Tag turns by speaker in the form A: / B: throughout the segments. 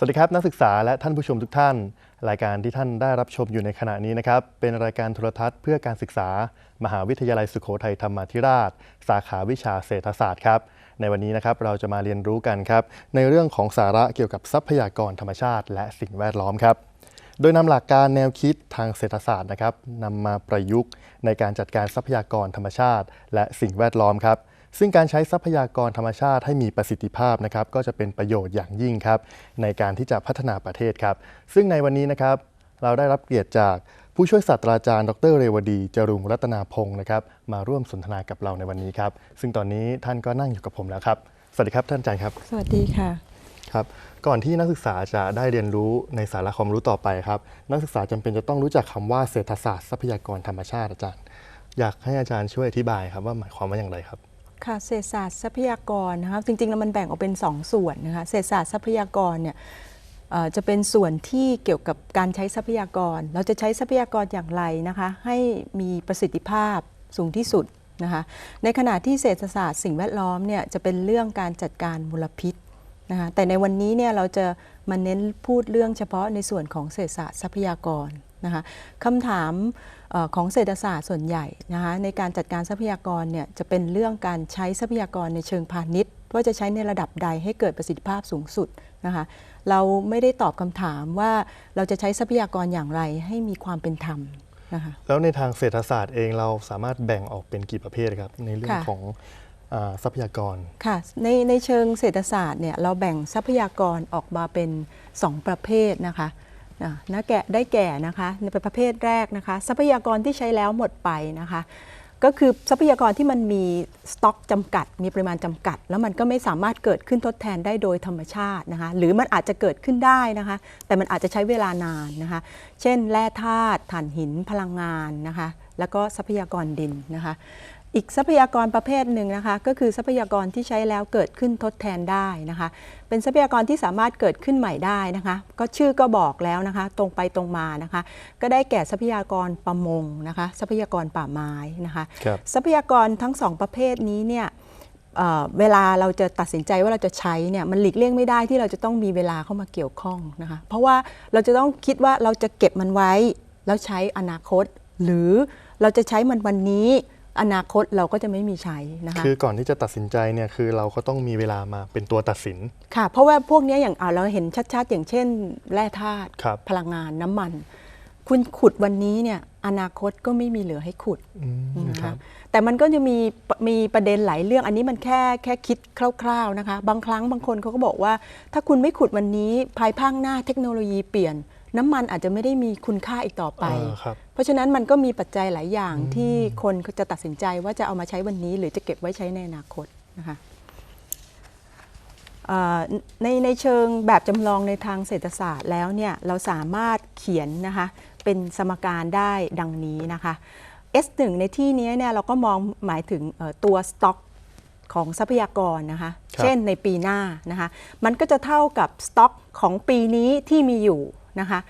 A: สวัสดีครับนักศึกษาและท่านผู้ชมทุกท่าน รายการที่ท่านได้รับชมอยู่ในขณะนี้นะครับเป็นรายการโทรทัศน์เพื่อการศึกษา มหาวิทยาลัยสุโขทัยธรรมาธิราช สาขาวิชาเศรษฐศาสตร์ครับในวันนี้นะครับเราจะมาเรียนรู้กันครับในเรื่องของสาระเกี่ยวกับทรัพยากรธรรมชาติ และสิ่งแวดล้อมครับโดยนำหลักการแนวคิดทางเศรษฐศาสตร์นะครับนำมาประยุกต์ในการจัดการทรัพยากรธรรมชาติ และสิ่งแวดล้อมครับ ซึ่งการใช้ทรัพยากรธรรมชาติให้มีประสิทธิภาพนะครับก็จะเป็นประโยชน์อย่างยิ่งครับในการที่จะพัฒนาประเทศครับ ซึ่งในวันนี้นะครับเราได้รับเกียรติจากผู้ช่วยศาสตราจารย์ ดรเรวดี จรุงรัตนาพงศ์นะครับมาร่วมสนทนากับเราในวันนี้ครับ ซึ่งตอนนี้ท่านก็นั่งอยู่กับผมแล้วครับ สวัสดีครับท่านอาจารย์ครับ
B: สวัสดีค่ะ
A: ครับก่อนที่นักศึกษาจะได้เรียนรู้ในสาระความรู้ต่อไปครับ นักศึกษาจำเป็นจะต้องรู้จักคำว่าเศรษฐศาสตร์ทรัพยากรธรรมชาติอาจารย์ อยากให้อาจารย์ช่วยอธิบายครับว่าหมายความว่าอย่างไรครับ
B: ค่ะเศรษฐศาสตร์ทรัพยากรนะคะจริงๆแล้วมันแบ่งออกเป็น 2 ส่วนนะคะเศรษฐศาสตร์ทรัพยากรเนี่ยจะเป็นส่วนที่เกี่ยวกับการใช้ทรัพยากร เราจะใช้ทรัพยากรอย่างไรนะคะให้มีประสิทธิภาพสูงที่สุดนะคะในขณะที่เศรษฐศาสตร์สิ่งแวดล้อมเนี่ยจะเป็นเรื่องการจัดการมลพิษนะคะแต่ในวันนี้เนี่ยเราจะมาเน้นพูดเรื่องเฉพาะในส่วนของเศรษฐศาสตร์ทรัพยากร นะคะคำถามเอ่อของเศรษฐศาสตร์ส่วนใหญ่นะคะในการจัดการทรัพยากรเนี่ยจะเป็นเรื่องการใช้ทรัพยากรในเชิงพาณิชย์ว่าจะใช้ในระดับใดให้เกิดประสิทธิภาพสูงสุดนะคะเราไม่ได้ตอบคำถามว่าเราจะใช้ทรัพยากรอย่างไรให้มีความเป็นธรรมนะคะ
A: แล้วในทางเศรษฐศาสตร์เองเราสามารถแบ่งออกเป็นกี่ประเภทครับในเรื่อง
B: ค่ะ
A: ของอาทรัพยากร
B: ค่ะในในเชิงเศรษฐศาสตร์เนี่ยเราแบ่งทรัพยากรออกมาเป็น 2 ประเภทนะคะ นะแก่ได้แก่นะคะในประเภทแรกนะคะ ทรัพยากรที่ใช้แล้วหมดไปนะคะ ก็คือทรัพยากรที่มันมีสต็อกจำกัด มีปริมาณจำกัด แล้วมันก็ไม่สามารถเกิดขึ้นทดแทนได้โดยธรรมชาตินะคะ หรือมันอาจจะเกิดขึ้นได้นะคะ แต่มันอาจจะใช้เวลานานนะคะ เช่น แร่ธาตุถ่านหินพลังงานนะคะ แล้วก็ทรัพยากรดินนะคะ อีกทรัพยากรประเภทหนึ่งนะคะ ก็คือทรัพยากรที่ใช้แล้วเกิดขึ้นทดแทนได้นะคะ เป็นทรัพยากรที่สามารถเกิดขึ้นใหม่ได้นะคะ ก็ชื่อก็บอกแล้วนะคะ ตรงไปตรงมานะคะ ก็ได้แก่ทรัพยากรประมงนะคะ ทรัพยากรป่าไม้นะคะ
A: ครับ
B: ทรัพยากรทั้งสองประเภทนี้เนี่ยเอ่อเวลาเราจะตัดสินใจว่าเราจะใช้เนี่ยมันหลีกเลี่ยงไม่ได้ที่เราจะต้องมีเวลาเข้ามาเกี่ยวข้องนะคะ เพราะว่าเราจะต้องคิดว่าเราจะเก็บมันไว้ แล้วใช้อนาคต หรือเราจะใช้มันวันนี้ อนาคตเราก็จะไม่มีใช้นะคะ
A: คือก่อนที่จะตัดสินใจเนี่ยคือเราก็ต้องมีเวลามาเป็นตัวตัดสิน
B: ค่ะ เพราะว่าพวกเนี้ยอย่างอ่าเราเห็นชัดๆ อย่างเช่น แร่ธาตุ
A: ครับ
B: พลังงานน้ำมัน คุณขุดวันนี้เนี่ยอนาคตก็ไม่มีเหลือให้ขุด
A: อืม
B: นะ
A: ครั
B: คะ
A: บ
B: แต่มันก็จะมีมีประเด็นหลายเรื่องอันนี้มันแค่แค่คิดคร่าวๆนะคะ บางครั้งบางคนเขาก็บอกว่า ถ้าคุณไม่ขุดวันนี้ภายภาคหน้าเทคโนโลยีเปลี่ยน น้ำมันอาจจะไม่ได้มีคุณค่าอีกต่อไป
A: เออครับ
B: เพราะฉะนั้นมันก็มีปัจจัยหลายอย่างที่คนเขาจะตัดสินใจว่าจะเอามาใช้วันนี้ หรือจะเก็บไว้ใช้ในอนาคตนะคะเอ่อในในเชิงแบบจำลองในทางเศรษฐศาสตร์แล้วเนี่ยเราสามารถเขียนนะคะเป็นสมการได้ดังนี้นะคะ S1 ในที่นี้เนี่ยเราก็มองหมายถึงเอ่อตัวสต็อกของทรัพยากรนะคะ
A: ครับ
B: เช่นในปีหน้านะคะมันก็จะเท่ากับสต็อกของปีนี้ที่มีอยู่ นะคะ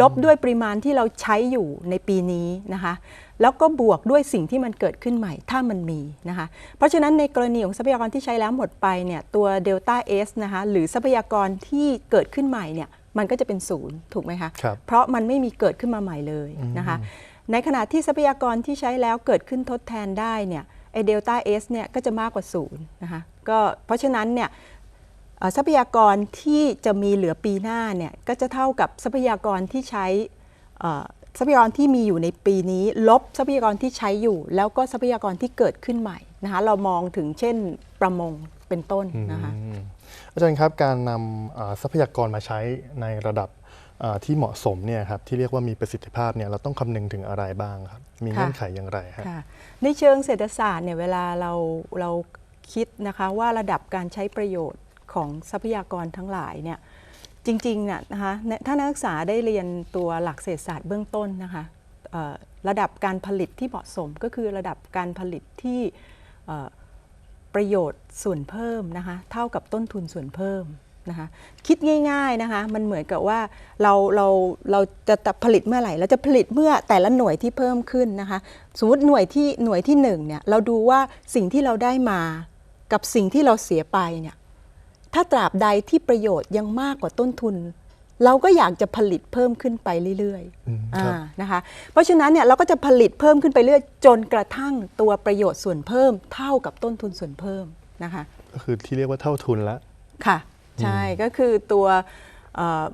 B: ลบด้วยปริมาณที่เราใช้อยู่ในปีนี้นะคะแล้วก็บวกด้วยสิ่งที่มันเกิดขึ้นใหม่ถ้ามันมีนะคะเพราะฉะนั้นในกรณีของทรัพยากรที่ใช้แล้วหมดไปเนี่ยตัวเดลต้า S นะคะหรือทรัพยากรที่เกิดขึ้นใหม่เนี่ยมันก็จะเป็นศูนย์ถูกไหมคะ
A: ครับ
B: เพราะมันไม่มีเกิดขึ้นมาใหม่เลยนะคะในขณะที่ทรัพยากรที่ใช้แล้วเกิดขึ้นทดแทนได้เนี่ยไอเดลต้าเอสเนี่ยก็จะมากกว่าศูนย์นะคะก็เพราะฉะนั้นเนี่ยเอ่อ ทรัพยากรที่จะมีเหลือปีหน้าเนี่ยก็จะเท่ากับทรัพยากรที่ใช้เอ่อทรัพยากรที่มีอยู่ในปีนี้ ลบทรัพยากรที่ใช้อยู่ แล้วก็ทรัพยากรที่เกิดขึ้นใหม่นะคะเรามองถึงเช่นประมงเป็นต้นนะคะ
A: อืมอาจารย์ครับการนำอ่าทรัพยากรมาใช้ในระดับอ่าที่เหมาะสมเนี่ยครับที่เรียกว่ามีประสิทธิภาพเนี่ยเราต้องคำนึงถึงอะไรบ้างครับมี
B: ค่ะ
A: เงื่อนไขอย่างไรครับ
B: ค่ะในเชิงเศรษฐศาสตร์เนี่ยเวลาเราเราคิดนะคะว่าระดับการใช้ประโยชน์ ของทรัพยากรทั้งหลายเนี่ยจริงๆน่ะนะคะเนี่ยถ้านักศึกษาได้เรียนตัวหลักเศรษฐศาสตร์เบื้องต้นนะคะระดับการผลิตที่เหมาะสมก็คือระดับการผลิตที่ประโยชน์ส่วนเพิ่มนะคะเท่ากับต้นทุนส่วนเพิ่มนะคะคิดง่ายๆนะคะมันเหมือนกับว่าเราเราเราจะผลิตเมื่อไหร่เราจะผลิตเมื่อแต่ละหน่วยที่เพิ่มขึ้นนะคะสมมติหน่วยที่หน่วยที่หนึ่งเนี่ยเราดูว่าสิ่งที่เราได้มากับสิ่งที่เราเสียไปเนี่ย ถ้าตราบใดที่ประโยชน์ยังมากกว่าต้นทุน เราก็อยากจะผลิตเพิ่มขึ้นไปเรื่อย
A: อืม
B: ๆ
A: ครับ
B: อ่านะคะ เพราะฉะนั้นเนี่ยเราก็จะผลิตเพิ่มขึ้นไปเรื่อยจนกระทั่งตัวประโยชน์ส่วนเพิ่ม เท่ากับต้นทุนส่วนเพิ่มนะคะ
A: ก็คือที่เรียกว่าเท่าทุนละ
B: ค่ะใช่ก็คือตัวเอ่อ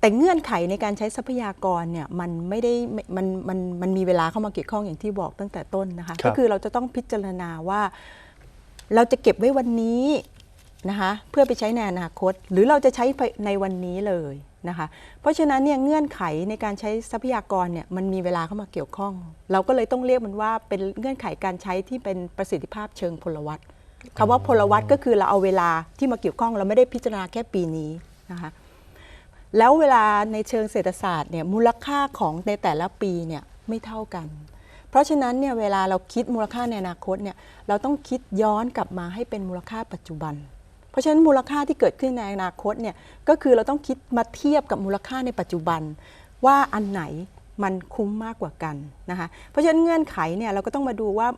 B: แต่เงื่อนไขในการใช้ทรัพยากรเนี่ยมันไม่ได้ไม่มันมันมันมีเวลาเข้ามาเกี่ยวข้องอย่างที่บอกตั้งแต่ต้นนะคะ
A: ครับ
B: ก็คือเราจะต้องพิจารณาว่า เราจะเก็บไว้วันนี้ นะคะเพื่อไปใช้ในอนาคต หรือเราจะใช้ในวันนี้เลยนะคะเพราะฉะนั้นเนี่ยเงื่อนไขในการใช้ทรัพยากรเนี่ยมันมีเวลาเข้ามาเกี่ยวข้อง เราก็เลยต้องเรียกมันว่าเป็นเงื่อนไขการใช้ที่เป็นประสิทธิภาพเชิงพลวัตคำว่าพลวัตก็คือเราเอาเวลาที่มาเกี่ยวข้องเราไม่ได้พิจารณาแค่ปีนี้นะคะแล้วเวลาในเชิงเศรษฐศาสตร์เนี่ยมูลค่าของในแต่ละปีเนี่ยไม่เท่ากัน เพราะฉะนั้นเนี่ยเวลาเราคิดมูลค่าในอนาคตเนี่ยเราต้องคิดย้อนกลับมาให้เป็นมูลค่าปัจจุบัน เพราะฉะนั้นมูลค่าที่เกิดขึ้นในอนาคตเนี่ยก็คือเราต้องคิดมาเทียบกับมูลค่าในปัจจุบัน ว่าอันไหนมันคุ้มมากกว่ากันนะคะเพราะฉะนั้นเงื่อนไขเนี่ยเราก็ต้องมาดูว่า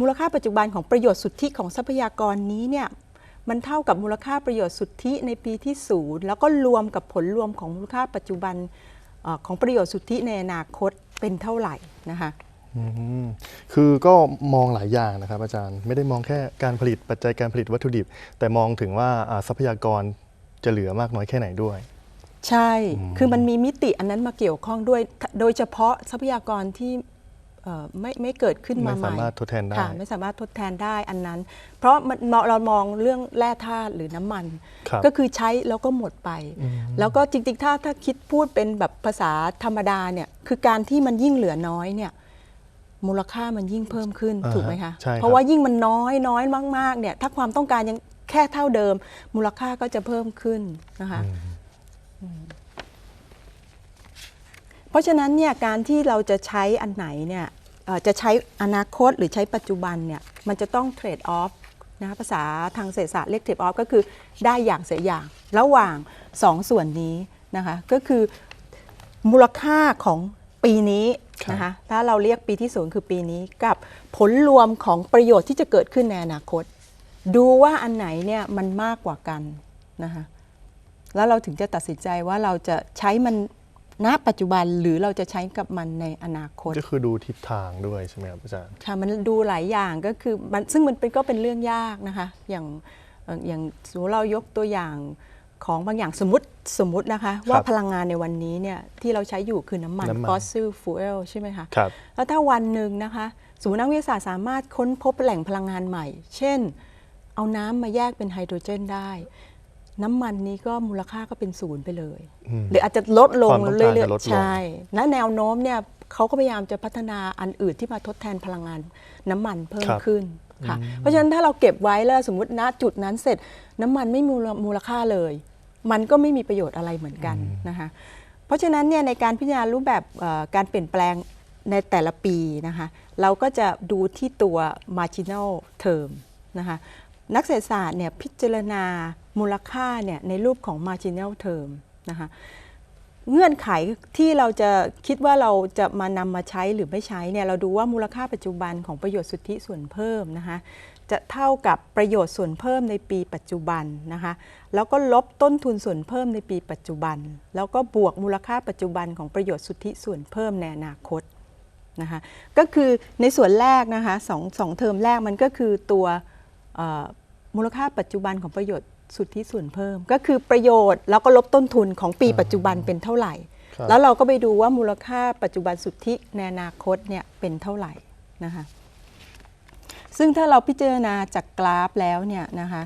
B: มูลค่าปัจจุบันของประโยชน์สุทธิของทรัพยากรนี้เนี่ยมันเท่ากับมูลค่าประโยชน์สุทธิในปีที่ศูนย์แล้วก็รวมกับผลรวมของมูลค่าปัจจุบันอของประโยชน์สุทธิในอนาคตเป็นเท่าไหร่นะคะ
A: อืมคือก็มองหลายอย่างนะครับอาจารย์ไม่ได้มองแค่การผลิตปัจจัยการผลิตวัตถุดิบ แต่มองถึงว่าอ่าทรัพยากรจะเหลือมากน้อยแค่ไหนด้วย
B: ใช่ คือมันมีมิติอันนั้นมาเกี่ยวข้องด้วย โดยเฉพาะทรัพยากรที่เอ่อไม่ไม่เกิดขึ้นมา
A: ไม่
B: ใหม่
A: สามารถทดแทนได้
B: ค่ะไม่สามารถทดแทนได้อันนั้น เพราะมันเราเรามองเรื่องแร่ธาตุหรือน้ำมัน
A: ครับ
B: ก็คือใช้แล้วก็หมดไป แล้วก็จริงๆ ถ้าถ้าคิดพูดเป็นแบบภาษาธรรมดาเนี่ย คือการที่มันยิ่งเหลือน้อยเนี่ย มูลค่ามันยิ่งเพิ่มขึ้น
A: อ่าฮะ
B: ถูกไหมคะ
A: ใช่ครับ
B: เพราะว่ายิ่งมันน้อยน้อยมากๆเนี่ยถ้าความต้องการยังแค่เท่าเดิม มูลค่าก็จะเพิ่มขึ้นนะคะเพราะฉะนั้นเนี่ยการที่เราจะใช้อันไหนเนี่ยเอ่อจะใช้อนาคตหรือใช้ปัจจุบันเนี่ยมันจะต้องเทรดออฟนะภาษาทางเศรษฐศาสตร์เรียกเทรดออฟก็คือได้อย่างเสียอย่าง ระหว่างสองส่วนนี้นะคะก็คือมูลค่าของปีนี้ นะคะถ้าเราเรียกปีที่ศูนย์คือปีนี้กับผลรวมของประโยชน์ที่จะเกิดขึ้นในอนาคต ดูว่าอันไหนเนี่ยมันมากกว่ากันนะคะแล้วเราถึงจะตัดสินใจว่าเราจะใช้มันณปัจจุบันหรือเราจะใช้กับมันในอนาคต
A: ก็คือดูทิศทางด้วยใช่ไหมครับอาจารย์
B: ค่ะมันดูหลายอย่างก็คือมันซึ่งมันเป็นก็เป็นเรื่องยากนะคะ อย่างเอ่ออย่างสมมติเรายกตัวอย่าง ของบางอย่างสมมติสมมตินะคะ ว่าพลังงานในวันนี้เนี่ยที่เราใช้อยู่คือน้ำมัน
A: น้ำมัน
B: fossil fuel ใช่ไหมคะ
A: ครับ
B: แล้วถ้าวันหนึ่งนะคะสมมตินักวิทยาศาสตร์สามารถค้นพบแหล่งพลังงานใหม่ เช่น เอาน้ำมาแยกเป็นไฮโดรเจนได้ น้ำมันนี้ก็มูลค่าก็เป็นศูนย์ไปเลย
A: อืม
B: หรืออาจจะลดลง
A: ความต้องการ
B: เรื่อย
A: จะลดลง
B: ๆใช่และแนวโน้มเนี่ยเขาก็พยายามจะพัฒนาอันอื่นที่มาทดแทนพลังงานน้ำมันเพิ่ม
A: ครับ
B: ขึ้นค่ะ เพราะฉะนั้นถ้าเราเก็บไว้แล้วสมมติณจุดนั้นเสร็จน้ำมันไม่มีมูลค่าเลย มันก็ไม่มีประโยชน์อะไรเหมือนกันนะคะเพราะฉะนั้นเนี่ยในการพิจารณารูปแบบเอ่อการเปลี่ยนแปลงในแต่ละปีนะคะเราก็จะดูที่ตัว marginal term นะคะนักเศรษฐศาสตร์เนี่ยพิจารณามูลค่าเนี่ยในรูปของ marginal term นะคะเงื่อนไขที่เราจะคิดว่าเราจะมานำมาใช้หรือไม่ใช้เนี่ยเราดูว่ามูลค่าปัจจุบันของประโยชน์สุทธิส่วนเพิ่มนะคะ จะเท่ากับประโยชน์ส่วนเพิ่มในปีปัจจุบันนะคะแล้วก็ลบต้นทุนส่วนเพิ่มในปีปัจจุบัน แล้วก็บวกมูลค่าปัจจุบันของประโยชน์สุทธิส่วนเพิ่มในอนาคตนะคะก็คือในส่วนแรกนะคะสองสองเทอมแรกมันก็คือตัวเอ่อมูลค่าปัจจุบันของประโยชน์สุทธิส่วนเพิ่ม ก็คือประโยชน์แล้วก็ลบต้นทุนของปีปัจจุบันเป็นเท่าไหร่
A: ครับ
B: แล้วเราก็ไปดูว่ามูลค่าปัจจุบันสุทธิในอนาคตเนี่ยเป็นเท่าไหร่นะคะ ซึ่งถ้าเราพิจารณาจากกราฟแล้วเนี่ยนะคะ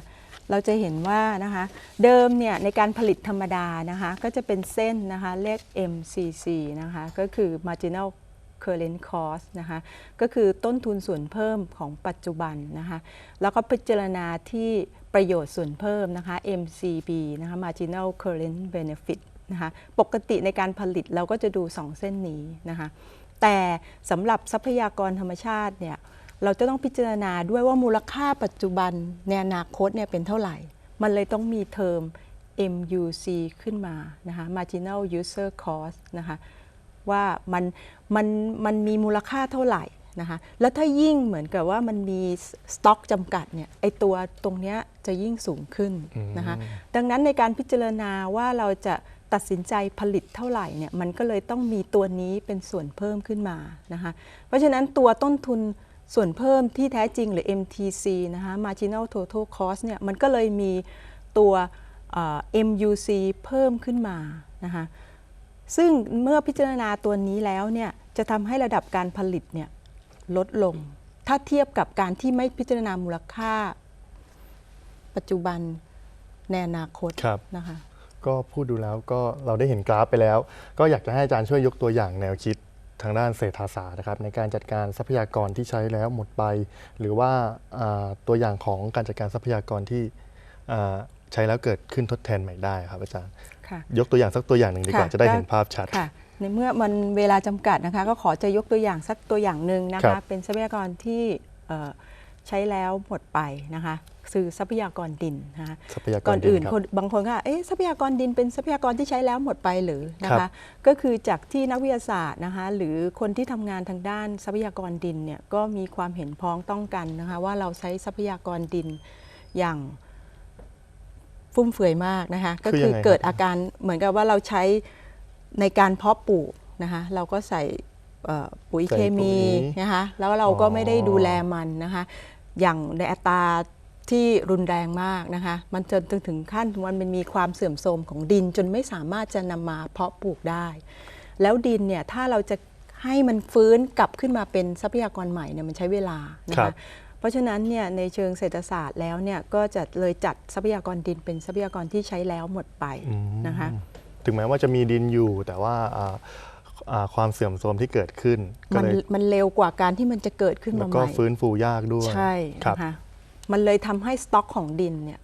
B: เราจะเห็นว่านะคะเดิมเนี่ยในการผลิตธรรมดานะคะก็จะเป็นเส้นนะคะเลข MCC นะคะก็คือ marginal current cost นะคะก็คือต้นทุนส่วนเพิ่มของปัจจุบันนะคะแล้วก็พิจารณาที่ประโยชน์ส่วนเพิ่มนะคะ MCB นะคะ marginal current benefit นะคะปกติในการผลิตเราก็จะดู 2 เส้นนี้นะคะแต่สำหรับทรัพยากรธรรมชาติเนี่ย เราจะต้องพิจารณาด้วยว่ามูลค่าปัจจุบันในอนาคตเนี่ยเป็นเท่าไหร่ มันเลยต้องมีเทอม MUC ขึ้นมานะคะ marginal user cost นะคะว่ามันมันมันมีมูลค่าเท่าไหร่นะคะแล้วถ้ายิ่งเหมือนกับว่ามันมีสต็อกจำกัดเนี่ยไอตัวตรงเนี้ยจะยิ่งสูงขึ้นนะคะดังนั้นในการพิจารณาว่าเราจะตัดสินใจผลิตเท่าไหร่เนี่ยมันก็เลยต้องมีตัวนี้เป็นส่วนเพิ่มขึ้นมานะคะเพราะฉะนั้นตัวต้นทุน ส่วนเพิ่มที่แท้จริงหรือ MTC นะคะ Marginal Total Cost เนี่ยมันก็เลยมีตัวเอ่อ MUC เพิ่มขึ้นมานะคะซึ่งเมื่อพิจารณาตัวนี้แล้วเนี่ยจะทำให้ระดับการผลิตเนี่ยลดลง ถ้าเทียบกับการที่ไม่พิจารณามูลค่า ปัจจุบันในอนาคต
A: ครับ
B: นะคะ
A: ก็พูดดูแล้วก็เราได้เห็นกราฟไปแล้ว ก็อยากจะให้อาจารย์ช่วยยกตัวอย่างแนวคิด ทางด้านเศรษฐศาสตร์นะครับในการจัดการทรัพยากรที่ใช้แล้วหมดไป หรือว่าอ่าตัวอย่างของการจัดการทรัพยากรที่อ่าใช้แล้วเกิดขึ้นทดแทนใหม่ได้ครับอาจารย์
B: ค่ะ
A: ยกตัวอย่างสักตัวอย่างหนึ่งดีกว่า
B: ค่ะ
A: จะได้
B: ก็
A: เห็นภาพชัด
B: ค่ะในเมื่อมันเวลาจำกัดนะคะ ก็ขอจะยกตัวอย่างสักตัวอย่างหนึ่งนะ
A: ครั
B: คะ
A: บ
B: เป็นทรัพยากรที่เอ่อใช้แล้วหมดไปนะคะ คือทรัพยากรดินนะคะ
A: ทรัพยากร
B: ก่อนอื่น
A: ดิครับ
B: คนบางคนก็เอ๊ะทรัพยากรดินเป็นทรัพยากรที่ใช้แล้วหมดไปหรือนะ
A: ครั
B: คะ
A: บ
B: ก็คือจากที่นักวิทยาศาสตร์นะคะหรือคนที่ทำงานทางด้านทรัพยากรดินเนี่ยก็มีความเห็นพ้องต้องกันนะคะว่าเราใช้ทรัพยากรดินอย่างฟุ่มเฟือยมากนะคะก็
A: คือยั
B: คื
A: ง
B: อ
A: ไงครับ
B: เกิดอาการเหมือนกับว่าเราใช้ในการเพาะปลูกนะคะเราก็ใส่เอ่อปุ๋ย
A: ใส่
B: เคมี
A: ปุ๋ย
B: นะคะแล้วเราก็
A: อ๋อ
C: ไม่ได้ดูแลมันนะคะอย่างในอัตรา ที่รุนแรงมากนะคะ มันจนถึงขั้นมันมีความเสื่อมโทรมของดินจนไม่สามารถจะนำมาเพาะปลูกได้ แล้วดินเนี่ยถ้าเราจะให้มันฟื้นกลับขึ้นมาเป็นทรัพยากรใหม่เนี่ยมันใช้เวลานะ
A: ครั
B: คะ
A: บ
B: เพราะฉะนั้นเนี่ยในเชิงเศรษฐศาสตร์แล้วเนี่ยก็จะเลยจัดทรัพยากรดินเป็นทรัพยากรที่ใช้แล้วหมดไปนะคะ
A: ถึงแม้ว่าจะมีดินอยู่ แต่ว่าอ่าอ่าความเสื่อมโทรมที่เกิดขึ้นก็
B: มัน
A: เลย
B: มันเร็วกว่าการที่มันจะเกิดขึ้น
A: แล้
B: มาวให
A: ก็
B: ม่
A: ฟื้นฟูยากด้วย
B: ใช่
A: ครับ
B: นะคะ มันเลยทำให้สต็อกของดินเนี่ย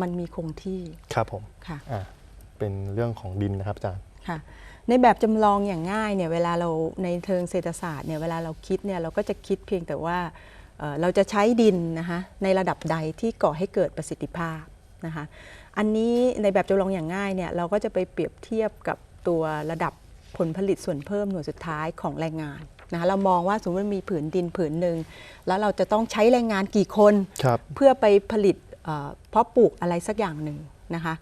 B: มันมีคงที่
A: ครับผม
B: ค่ะ
A: อะเป็นเรื่องของดินนะครับอาจารย์
B: ค่ะในแบบจำลองอย่างง่ายเนี่ยเวลาเราในเทิงเศรษฐศาสตร์เนี่ยเวลาเราคิดเนี่ยเราก็จะคิดเพียงแต่ว่าเอ่อเราจะใช้ดินนะคะในระดับใดที่ก่อให้เกิดประสิทธิภาพนะคะอันนี้ในแบบจำลองอย่างง่ายเนี่ยเราก็จะไปเปรียบเทียบกับตัวระดับผลผลิตส่วนเพิ่มหน่วยสุดท้ายของแรงงาน นะคะเรามองว่าสมมติมันมีผืนดินผืนหนึ่งแล้วเราจะต้องใช้แรงงานกี่คน
A: ครับ
B: เพื่อไปผลิตเอ่อเพาะปลูกอะไรสักอย่างหนึ่งนะคะ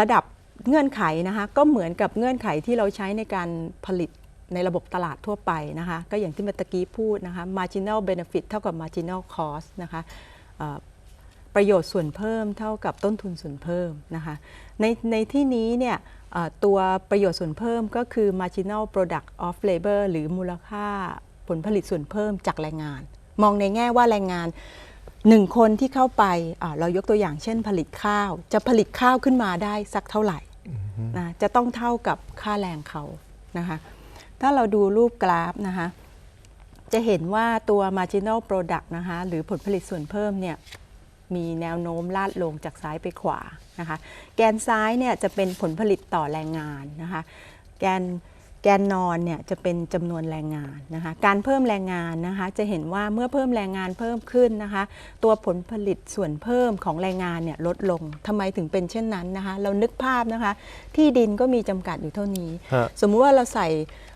B: ระดับเงื่อนไขนะคะก็เหมือนกับเงื่อนไขที่เราใช้ในการผลิตในระบบตลาดทั่วไปนะคะ ก็อย่างที่เมื่อตะกี้พูดนะคะ marginal benefit เท่ากับ marginal cost นะคะเอ่อ ประโยชน์ส่วนเพิ่มเท่ากับต้นทุนส่วนเพิ่มนะคะในในที่นี้เนี่ยตัวประโยชน์ส่วนเพิ่มก็คือ marginal product of labor หรือมูลค่าผลผลิตส่วนเพิ่มจากแรงงาน มองในแง่ว่าแรงงานหนึ่งคนที่เข้าไปเรายกตัวอย่างเช่นผลิตข้าว จะผลิตข้าวขึ้นมาได้สักเท่าไหร่นะจะต้องเท่ากับค่าแรงเขานะคะถ้าเราดูรูปกราฟนะคะจะเห็นว่าตัว marginal product นะคะหรือผลผลิตส่วนเพิ่มเนี่ย มีแนวโน้มลาดลงจากซ้ายไปขวานะคะ แกนซ้ายเนี่ยจะเป็นผลผลิตต่อแรงงานนะคะ แกนแกนนอนเนี่ยจะเป็นจำนวนแรงงานนะคะ การเพิ่มแรงงานนะคะ จะเห็นว่าเมื่อเพิ่มแรงงานเพิ่มขึ้นนะคะ ตัวผลผลิตส่วนเพิ่มของแรงงานเนี่ยลดลงทำไมถึงเป็นเช่นนั้นนะคะ เรานึกภาพนะคะ ที่ดินก็มีจำกัดอยู่เท่านี้
A: ฮะ
B: สมมุติว่าเราใส่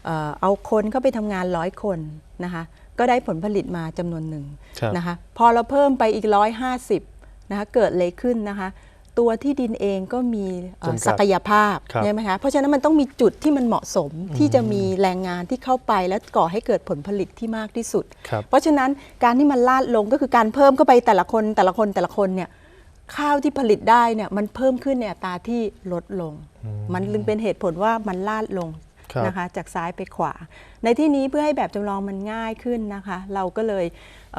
B: เอ่อเอาคนเข้าไปทำงานร้อยคนนะคะ ก็ได้ผลผลิตมาจำนวนหนึ่ง
A: ครับ
B: นะคะพอเราเพิ่มไปอีกร้อยห้าสิบนะคะเกิดอะไรขึ้นนะคะตัวที่ดินเองก็มีเอ่อ
A: จำกัด
B: ศักยภาพ
A: ครับ
B: ใช่ไหมคะเพราะฉะนั้นมันต้องมีจุดที่มันเหมาะสมที่จะมีแรงงานที่เข้าไปและก่อให้เกิดผลผลิตที่มากที่สุด
A: ครับ
B: เพราะฉะนั้นการที่มันลาดลงก็คือการเพิ่มเข้าไปแต่ละคนแต่ละคนแต่ละคนเนี่ยข้าวที่ผลิตได้เนี่ยมันเพิ่มขึ้นในอัตราที่ลดลง มันจึงเป็นเหตุผลว่ามันลาดลง
A: ครับ
B: นะคะจากซ้ายไปขวา ในที่นี้เพื่อให้แบบจำลองมันง่ายขึ้นนะคะ เราก็เลยเ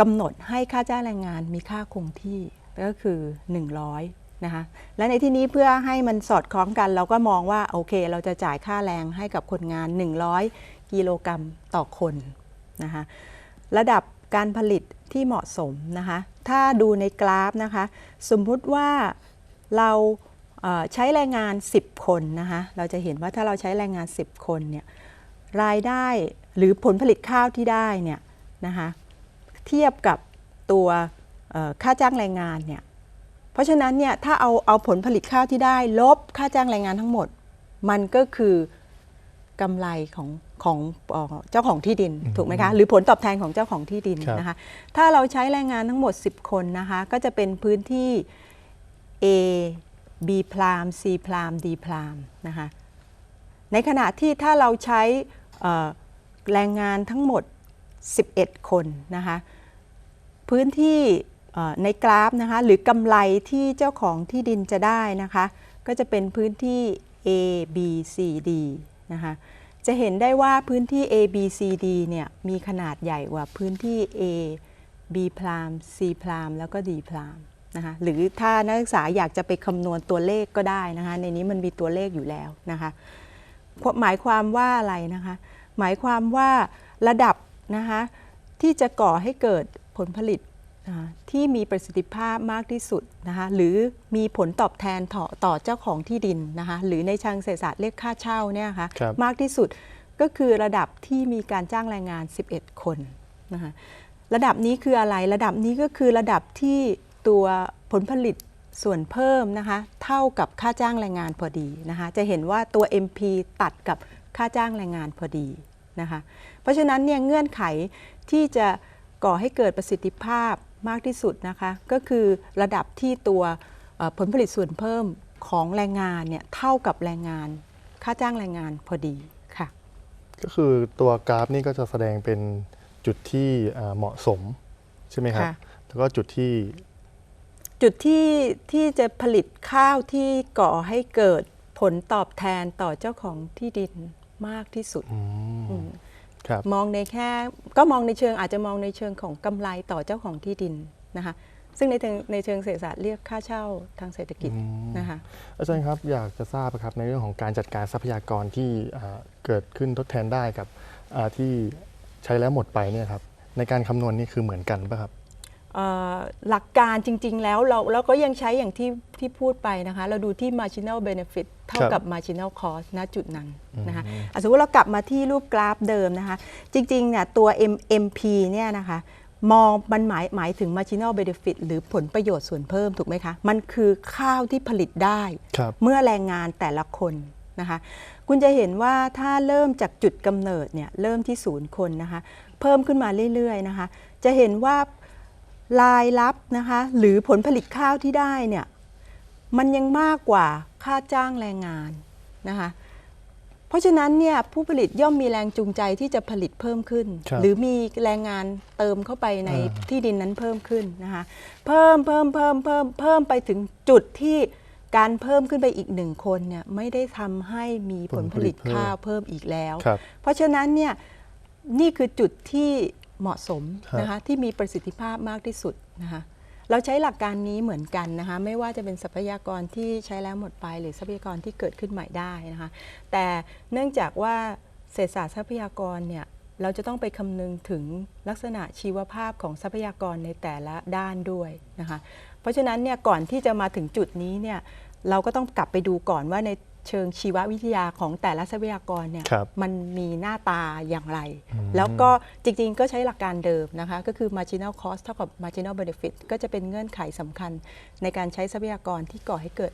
B: กำหนดให้ค่าจ้างแรงงานมีค่าคงที่ก็คือ 100นะคะและในที่นี้เพื่อให้มันสอดคล้องกันเราก็มองว่าโอเค เราจะจ่ายค่าแรงให้กับคนงาน 100 กิโลกรัมต่อคนนะคะระดับการผลิตที่เหมาะสมนะคะถ้าดูในกราฟนะคะ สมมุติว่าเรา ใช้แรงงาน 10 คนนะคะเราจะเห็นว่าถ้าเราใช้แรงงาน 10 คนเนี่ยรายได้หรือผลผลิตข้าวที่ได้เนี่ยนะคะเทียบกับตัวเอ่อค่าจ้างแรงงานเนี่ยเพราะฉะนั้นเนี่ยถ้าเอาเอาผลผลิตข้าวที่ได้ ลบค่าจ้างแรงงานทั้งหมด มันก็คือกำไรของของเอ่อเจ้าของที่ดิน
A: อืม
B: ถูกไหมคะหรือผลตอบแทนของเจ้าของที่ดิน
A: ครับ
B: นะคะถ้าเราใช้แรงงานทั้งหมด 10 คนนะคะก็จะเป็นพื้นที่ A B พราม C พราม D พรามนะคะในขณะที่ถ้าเราใช้แรงงานทั้งหมด 11 คนนะคะพื้นที่ในกราฟนะคะหรือกำไรที่เจ้าของที่ดินจะได้นะคะก็จะเป็นพื้นที่ A B C D นะคะจะเห็นได้ว่าพื้นที่ A B C D เนี่ยมีขนาดใหญ่กว่าพื้นที่ A B พราม C พรามแล้วก็ D พราม นะคะหรือถ้านักศึกษาอยากจะไปคำนวณตัวเลขก็ได้นะคะในนี้มันมีตัวเลขอยู่แล้วนะคะหมายความว่าอะไรนะคะหมายความว่าระดับนะคะที่จะก่อให้เกิดผลผลิตอ่าที่มีประสิทธิภาพมากที่สุดนะคะหรือมีผลตอบแทนต่อต่อเจ้าของที่ดินนะคะหรือในทางเศรษฐศาสตร์เรียกค่าเช่าเนี่ยค่ะ
A: ครับ
B: มากที่สุดก็คือระดับที่มีการจ้างแรงงาน 11 คนนะคะระดับนี้คืออะไรระดับนี้ก็คือระดับที่ ตัวผลผลิตส่วนเพิ่มนะคะเท่ากับค่าจ้างแรงงานพอดีนะคะจะเห็นว่าตัว MP ตัดกับค่าจ้างแรงงานพอดีนะคะเพราะฉะนั้นเนี่ยเงื่อนไขที่จะก่อให้เกิดประสิทธิภาพมากที่สุดนะคะก็คือระดับที่ตัวเอ่อผลผลิตส่วนเพิ่มของแรงงานเนี่ยเท่ากับแรงงาน ค่าจ้างแรงงานพอดีค่ะ
A: ก็คือตัวกราฟนี่ก็จะแสดงเป็นจุดที่อ่าเหมาะสมใช่ไหมครับ
B: ค่ะ
A: แล้วก็จุดที่
B: จุดที่ที่จะผลิตข้าวที่ก่อให้เกิดผลตอบแทนต่อเจ้าของที่ดินมากที่สุด
A: อืม
B: อืม
A: ครับ
B: มองในแค่ก็มองในเชิงอาจจะมองในเชิงของกำไรต่อเจ้าของที่ดินนะคะซึ่งในเชิงในเชิงเศรษฐศาสตร์เรียกค่าเช่าทางเศรษฐกิจ
A: อืม
B: นะคะ
A: อาจารย์ครับอยากจะทราบครับในเรื่องของการจัดการทรัพยากรที่อ่าเกิดขึ้นทดแทนได้กับอ่าที่ใช้แล้วหมดไปเนี่ยครับในการคำนวณนี่คือเหมือนกันป่ะครับ
B: เอ่อ หลักการจริง ๆ แล้วเราเราก็ยังใช้อย่างที่ที่พูดไปนะคะ เราดูที่ marginal benefit เท่า
A: ครับ
B: กับ marginal cost ณจุดนั้นนะคะ
A: อืม
B: อะสมมติเรากลับมาที่รูปกราฟเดิมนะคะ จริงๆเนี่ยตัว M MP เนี่ยนะคะมองมันหมายหมายถึง marginal benefit หรือผลประโยชน์ส่วนเพิ่มถูกไหมคะ มันคือข้าวที่ผลิตได้
A: ครับ
B: เมื่อแรงงานแต่ละคนนะคะ คุณจะเห็นว่าถ้าเริ่มจากจุดกำเนิดเนี่ยเริ่มที่ศูนย์คนนะคะ เพิ่มขึ้นมาเรื่อยๆนะคะ จะเห็นว่า รายรับนะคะหรือผลผลิตข้าวที่ได้เนี่ยมันยังมากกว่าค่าจ้างแรงงานนะคะเพราะฉะนั้นเนี่ยผู้ผลิตย่อมมีแรงจูงใจที่จะผลิตเพิ่มขึ้น
A: ครับ
B: หรือมีแรงงานเติมเข้าไปใน
A: อ่า
B: ที่ดินนั้นเพิ่มขึ้นนะคะเพิ่มเพิ่มเพิ่มเพิ่มเพิ่มไปถึงจุดที่การเพิ่มขึ้นไปอีกหนึ่งคนเนี่ยไม่ได้ทำให้มีผลผลิตข้าวเพิ่มอีกแล้ว
A: ครับ
B: เพราะฉะนั้นเนี่ยนี่คือจุดที่ เหมาะสม
A: ครับ
B: นะคะที่มีประสิทธิภาพมากที่สุดนะคะเราใช้หลักการนี้เหมือนกันนะคะไม่ว่าจะเป็นทรัพยากรที่ใช้แล้วหมดไป หรือทรัพยากรที่เกิดขึ้นใหม่ได้นะคะแต่เนื่องจากว่าเศรษฐศาสตร์ทรัพยากรเนี่ยเราจะต้องไปคำนึงถึงลักษณะชีวภาพของทรัพยากรในแต่ละด้านด้วยนะคะเพราะฉะนั้นเนี่ยก่อนที่จะมาถึงจุดนี้เนี่ยเราก็ต้องกลับไปดูก่อนว่าใน เชิงชีววิทยาของแต่ละทรัพยากรเนี่ย
A: ครับ
B: มันมีหน้าตาอย่างไร
A: อืม
B: แล้วก็จริงๆ ก็ใช้หลักการเดิมนะคะ ก็คือ marginal cost เท่ากับ marginal benefit ก็จะเป็นเงื่อนไขสำคัญ ในการใช้ทรัพยากรที่ก่อให้เกิด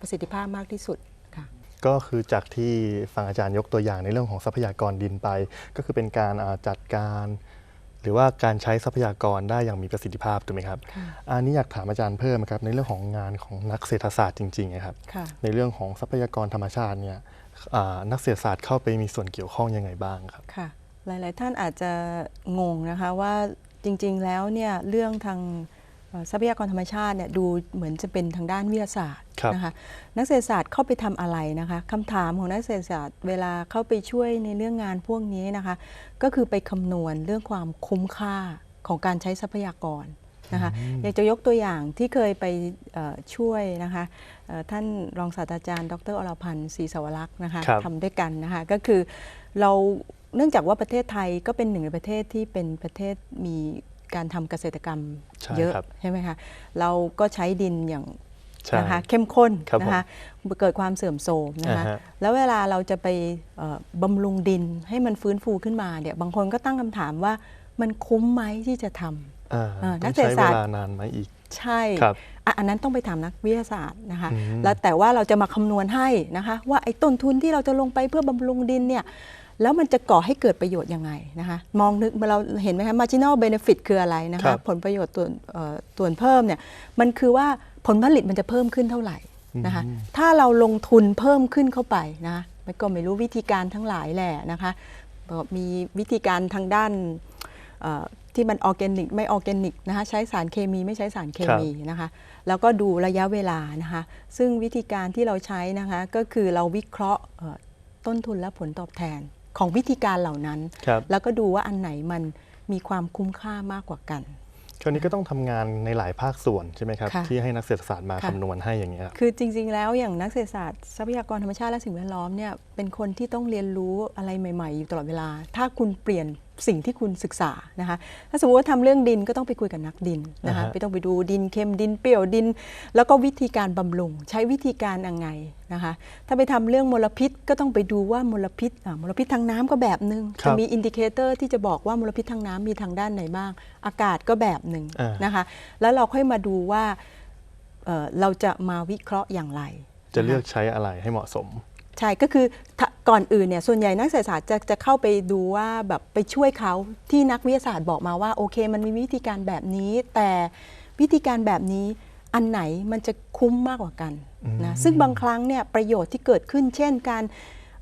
B: ประสิทธิภาพมากที่สุดค่ะ
A: ก็คือจากที่ฟังอาจารย์ยกตัวอย่างในเรื่องของทรัพยากรดินไป ก็คือเป็นการอ่าจัดการห รือว่าการใช้ทรัพยากรได้อย่างมีประสิทธิภาพถูกไหมครับ
B: ค่ะ
A: อันนี้อยากถามอาจารย์เพิ่มครับในเรื่องของงานของนักเศรษฐศาสตร์จริงๆนะครับ
B: ค่ะ
A: ในเรื่องของทรัพยากรธรรมชาติเนี่ยอ่านักเศรษฐศาสตร์เข้าไปมีส่วนเกี่ยวข้องยังไงบ้างครับ
B: ค่ะหลาย ๆ ท่านอาจจะงงนะคะว่าจริง ๆ แล้วเนี่ยเรื่องทางเอ่อ ทรัพยากรธรรมชาติเนี่ยดูเหมือนจะเป็นทางด้านวิทยาศาสตร์
A: ครับ
B: นะคะนักเศรษฐศาสตร์เข้าไปทำอะไรนะคะคำถามของนักเศรษฐศาสตร์เวลาเข้าไปช่วยในเรื่องงานพวกนี้นะคะ ก็คือไปคำนวณเรื่องความคุ้มค่าของการใช้ทรัพยากรนะคะอยากจะยกตัวอย่างที่เคยไปเอ่อช่วยนะคะเอ่อท่านรองศาสตราจารย์ ดรอรพันธ์ศรีสวรักษ์นะคะ
A: ครับ
B: ทำด้วยกันนะคะก็คือเราเนื่องจากว่าประเทศไทยก็เป็นหนึ่งในประเทศที่เป็นประเทศมี การทำเกษตรกรรม
A: ใช่
B: เยอะ
A: ครับ
B: ใช่ไหมคะเราก็ใช้ดินอย่าง
A: ใช่
B: นะคะเข้มข้น
A: ครับผม
B: นะคะเกิดความเสื่อมโทรมนะคะ
A: อ่าฮะ
B: แล้วเวลาเราจะไปเอ่อบำรุงดินให้มันฟื้นฟูขึ้นมาเนี่ยบางคนก็ตั้งคำถามว่ามันคุ้มไหมที่จะทำ
A: อ่า
B: อ่านั
A: ต้อกง
B: เศรษ
A: ใช้
B: ฐ
A: เว
B: ศาสตร์
A: ลานานไหมอีก
B: ใช่
A: ครับ
B: อะอันนั้นต้องไปถามนักวิทยาศาสตร์นะคะ
A: อืม
B: แล้วแต่ว่าเราจะมาคำนวณให้นะคะว่าไอ้ต้นทุนที่เราจะลงไปเพื่อบำรุงดินเนี่ย แล้วมันจะก่อให้เกิดประโยชน์ยังไงนะคะมองนึกเราเห็นไหมคะ marginal benefit คืออะไรนะ
A: ครั
B: คะ
A: บ
B: ผลประโยชน์ตัวเอ่อตัวนเพิ่มเนี่ยมันคือว่าผลผลิตมันจะเพิ่มขึ้นเท่าไหร่นะคะถ้าเราลงทุนเพิ่มขึ้นเข้าไปนะคะมันก็ไม่รู้วิธีการทั้งหลายแหละนะคะมีวิธีการทางด้านเอ่อที่มันออร์แกนิกไม่ออร์แกนิกนะคะใช้สารเคมีไม่ใช้สารเคมี นะคะแล้วก็ดูระยะเวลานะคะซึ่งวิธีการที่เราใช้นะคะก็คือเราวิเคราะห์เอ่อต้นทุนและผลตอบแทน ของวิธีการเหล่านั้น
A: ครับ
B: แล้วก็ดูว่าอันไหนมันมีความคุ้มค่ามากกว่ากัน
A: คราวนี้ก็ต้องทำงานในหลายภาคส่วนใช่ไหมครับ
B: ค่ะ
A: ที่ให้นักเศรษฐศาสตร์มา
B: ค่ะ
A: คำนวณให้อย่างเงี้ยครับ
B: คือจริง ๆ แล้วอย่างนักเศรษฐศาสตร์ทรัพยากรธรรมชาติและสิ่งแวดล้อมเนี่ยเป็นคนที่ต้องเรียนรู้อะไรใหม่ ๆ อยู่ตลอดเวลา ถ้าคุณเปลี่ยน สิ่งที่คุณศึกษานะคะ ถ้าสมมติว่าทำเรื่องดินก็ต้องไปคุยกับนักดินนะคะ
A: อ่าฮะ
B: ไปต้องไปดูดินเค็มดินเปรี้ยวดิน แล้วก็วิธีการบำรุงใช้วิธีการยังไงนะคะ ถ้าไปทำเรื่องมลพิษก็ต้องไปดูว่ามลพิษอ่ามลพิษทางน้ำก็แบบหนึ่ง
A: ครั
B: จะ
A: บ
B: มีอินดิเคเตอร์ที่จะบอกว่ามลพิษทางน้ำมีทางด้านไหนบ้าง อากาศก็แบบหนึ่ง
A: อ่าน
B: นะคะ แล้วเราค่อยมาดูว่าเอ่อเราจะมาวิเคราะห์อย่างไร
A: จะเลือก
B: นค
A: ใช้อะไรให้เหมาะสม
B: ใช่ก็คือถ้าก่อนอื่นเนี่ยส่วนใหญ่นักเศรษฐศาสตร์จะจะเข้าไปดูว่าแบบไปช่วยเขาที่นักวิทยาศาสตร์บอกมาว่าโอเค มันมีวิธีการแบบนี้ แต่วิธีการแบบนี้อันไหนมันจะคุ้มมากกว่ากันนะซึ่งบางครั้งเนี่ยประโยชน์ที่เกิดขึ้น เช่นการ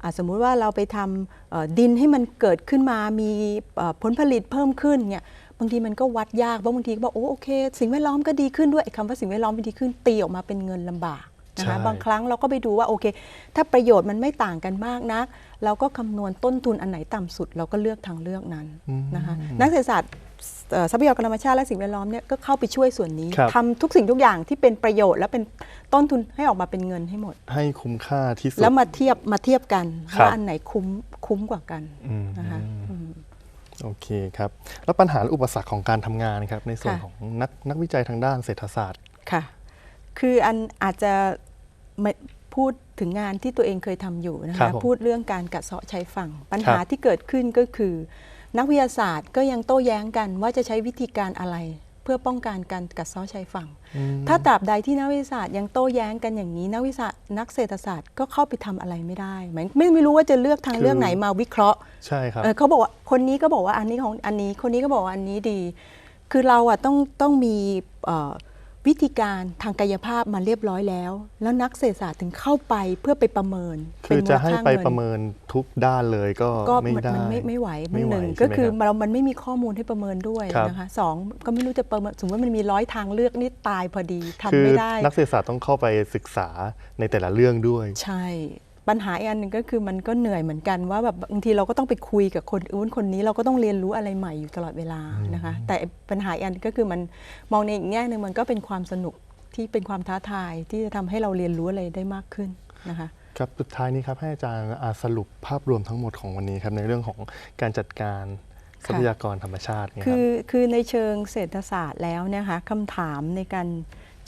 B: อ่าสมมุติว่าเราไปทำเอ่อดินให้มันเกิดขึ้นมามีเอ่อผลผลิตเพิ่มขึ้นเนี่ยบางทีมันก็วัดยากเพราะบางทีก็บอกโอ้โอเค สิ่งแวดล้อมก็ดีขึ้นด้วยไอ้คำว่าสิ่งแวดล้อมดีขึ้นตีออกมาเป็นเงินลำบาก นะ
A: ใช่
B: คะบางครั้งเราก็ไปดูว่าโอเค ถ้าประโยชน์มันไม่ต่างกันมากนัก เราก็คำนวณต้นทุนอันไหนต่ำสุด เราก็เลือกทางเลือกนั้นนะคะนักเศรษฐศาสตร์เอ่อทรัพยากรธรรมชาติและสิ่งแวดล้อมเนี่ยก็เข้าไปช่วยส่วนนี้
A: ครับ
B: ทำทุกสิ่งทุกอย่างที่เป็นประโยชน์ และเป็นต้นทุนให้ออกมาเป็นเงินให้หมด
A: ให้คุ้มค่าที่สุด
B: แล้วมาเทียบมาเทียบกัน
A: ครับ
B: ว่าอันไหนคุ้มคุ้มกว่ากัน
A: อืม
B: นะคะอืม
A: โอเคครับ แล้วปัญหาและอุปสรรคของการทำงานครับในส่วน
B: ค่ะ
A: ของนักนักวิจัยทางด้านเศรษฐศาสตร์
B: ค่ะ คืออันอาจจะไม่ พูดถึงงานที่ตัวเองเคยทำอยู่นะ
A: ครั
B: คะ
A: บผม
B: พูดเรื่องการกัดเซาะชายฝั่ง ปัญ
A: ครั
B: หา
A: บ
B: ที่เกิดขึ้นก็คือ นักวิทยาศาสตร์ก็ยังโต้แย้งกันว่าจะใช้วิธีการอะไร เพื่อป้องกันการกัดเซาะชายฝั่ง
A: อืม
B: ถ้าตราบใดที่นักวิทยาศาสตร์ยังโต้แย้งกันอย่างนี้ นักวิทยาศาสตร์นักเศรษฐศาสตร์ก็เข้าไปทำอะไรไม่ได้เหมือนไม่ไม่รู้ว่าจะเลือกทาง
A: คือ
B: เลือกไหนมาวิเคราะห์
A: ใช่ครับ
B: เออเขาบอกว่าคนนี้ก็บอกว่าอันนี้ของอันนี้คนนี้ก็บอกว่าอันนี้ดี คือเราอะต้องต้องมีเอ่อ วิธีการทางกายภาพมาเรียบร้อยแล้ว แล้วนักเศรษฐศาสตร์ถึงเข้าไปเพื่อไปประเมิน
A: คือจะให้ไป
B: นมูลค่างิน
A: ประเมินทุกด้านเลยก็
B: ก็
A: ไม่
B: มัน
A: ได้
B: มันไม่ไม่ไหว
A: ไม่ไหว
B: หนึ่ง
A: ใช่
B: ก็
A: ไหม
B: คือ
A: รับ
B: เรามันไม่มีข้อมูลให้ประเมินด้วย
A: ครับ
B: นะคะสองก็ไม่รู้จะประเมินสมมติว่ามันมีร้อยทางเลือกนี่ตายพอดีทำ
A: คือ
B: ไม่ได้
A: นักเศรษฐศาสตร์ต้องเข้าไปศึกษาในแต่ละเรื่องด้วย
B: ใช่ ปัญหาอีกอันหนึ่งก็คือมันก็เหนื่อยเหมือนกันว่าแบบบางทีเราก็ต้องไปคุยกับคนอื่นคนนี้เราก็ต้องเรียนรู้อะไรใหม่อยู่ตลอดเวลานะคะ แต่ปัญหาอีกอันก็คือมันมองในอีกแง่หนึ่งมันก็เป็นความสนุกที่เป็นความท้าทายที่จะทำให้เราเรียนรู้อะไรได้มากขึ้นนะคะ
A: ครับสุดท้ายนี้ครับให้อาจารย์อ่าสรุปภาพรวมทั้งหมดของวันนี้ครับในเรื่องของการจัดการทรัพยากรธรรมชาติเนี่ยค
B: คื
A: รับ
B: อคือในเชิงเศรษฐศาสตร์แล้วเนะคะคำถามในการ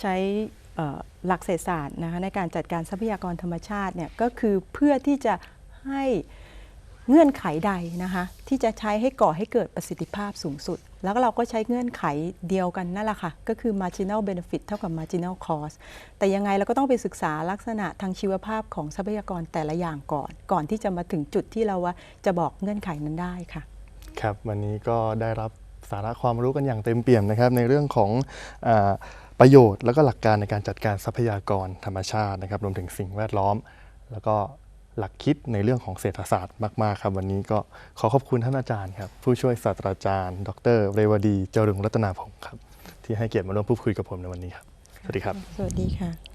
B: ใช้เอ่อ หลักเศรษฐศาสตร์นะคะในการจัดการทรัพยากรธรรมชาติเนี่ยก็คือเพื่อที่จะให้เงื่อนไขใดนะคะที่จะใช้ให้ก่อให้เกิดประสิทธิภาพสูงสุด แล้วเราก็ใช้เงื่อนไขเดียวกันนั่นแหละค่ะ ก็คือ marginal benefit เท่ากับ marginal cost แต่ยังไงเราก็ต้องไปศึกษาลักษณะทางชีวภาพของทรัพยากรแต่ละอย่างก่อน ก่อนที่จะมาถึงจุดที่เราว่าจะบอกเงื่อนไขนั้นได้ค่ะ
A: ครับ วันนี้ก็ได้รับ สาระความรู้กันอย่างเต็มเปี่ยมนะครับ ในเรื่องของอประโยชน์ แล้วก็หลักการในการจัดการทรัพยากรธรรมชาตินะครับรวมถึงสิ่งแวดล้อม แล้วก็หลักคิดในเรื่องของเศรษฐศาสตร์มาก ๆ ครับ วันนี้ก็ขอขอบคุณท่านอาจารย์ครับผู้ช่วยศาสตราจารย์ ดร เรวดี เจริญรัตนาพงศ์ครับที่ให้เกียรติมาร่วมพูดคุยกับผมในวันนี้ครับสวัสดีครับ
B: สวัสดีค่ะ